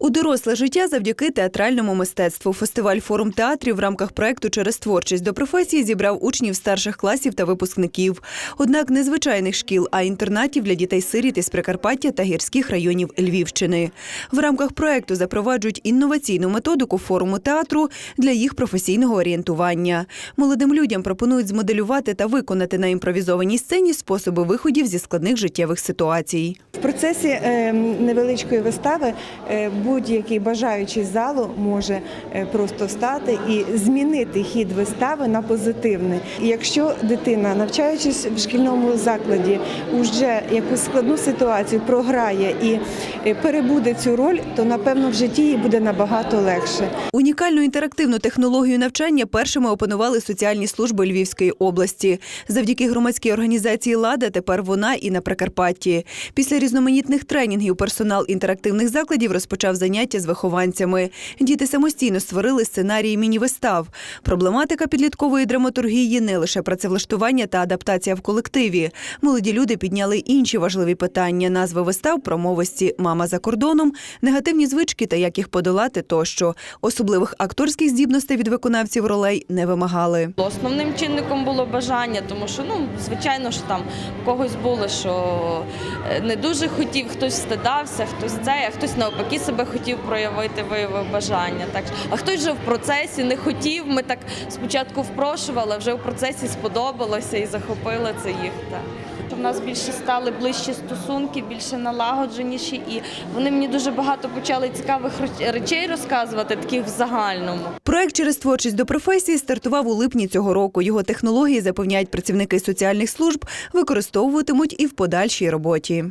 У доросле життя завдяки театральному мистецтву. Фестиваль форум театрів в рамках проекту через творчість до професії зібрав учнів старших класів та випускників. Однак не звичайних шкіл, а інтернатів для дітей-сиріт із Прикарпаття та гірських районів Львівщини. В рамках проекту запроваджують інноваційну методику форуму театру для їх професійного орієнтування. Молодим людям пропонують змоделювати та виконати на імпровізованій сцені способи виходів зі складних життєвих ситуацій. В процесі е, невеличкої вистави е, будь-який бажаючий залу може е, просто стати і змінити хід вистави на позитивний. І якщо дитина, навчаючись в шкільному закладі, уже якусь складну ситуацію програє і е, перебуде цю роль, то напевно в житті їй буде набагато легше. Унікальну інтерактивну технологію навчання першими опанували соціальні служби Львівської області. Завдяки громадській організації Лада тепер вона і на Прикарпатті. Після різноманітних тренінгів персонал інтерактивних закладів розпочав заняття з вихованцями. Діти самостійно створили сценарії міні-вистав. Проблематика підліткової драматургії не лише працевлаштування та адаптація в колективі. Молоді люди підняли інші важливі питання: назви вистав, промовості Мама за кордоном, негативні звички та як їх подолати тощо. Особливих акторських здібностей від виконавців ролей не вимагали. Основним чинником було бажання, тому що ну звичайно що там когось було, що е, не дуже хотів, хтось стидався, хтось це, а хтось навпаки себе хотів проявити, виявив бажання. Так а хтось вже в процесі не хотів. Ми так спочатку впрошували, а вже в процесі сподобалося і захопило це їх. Так. У нас більше стали ближчі стосунки, більше налагодженіші, і вони мені дуже багато почали цікавих речей розказувати, таких в загальному. Проект через творчість до професії стартував у липні цього року. Його технології запевняють працівники соціальних служб використовуватимуть і в подальшій роботі.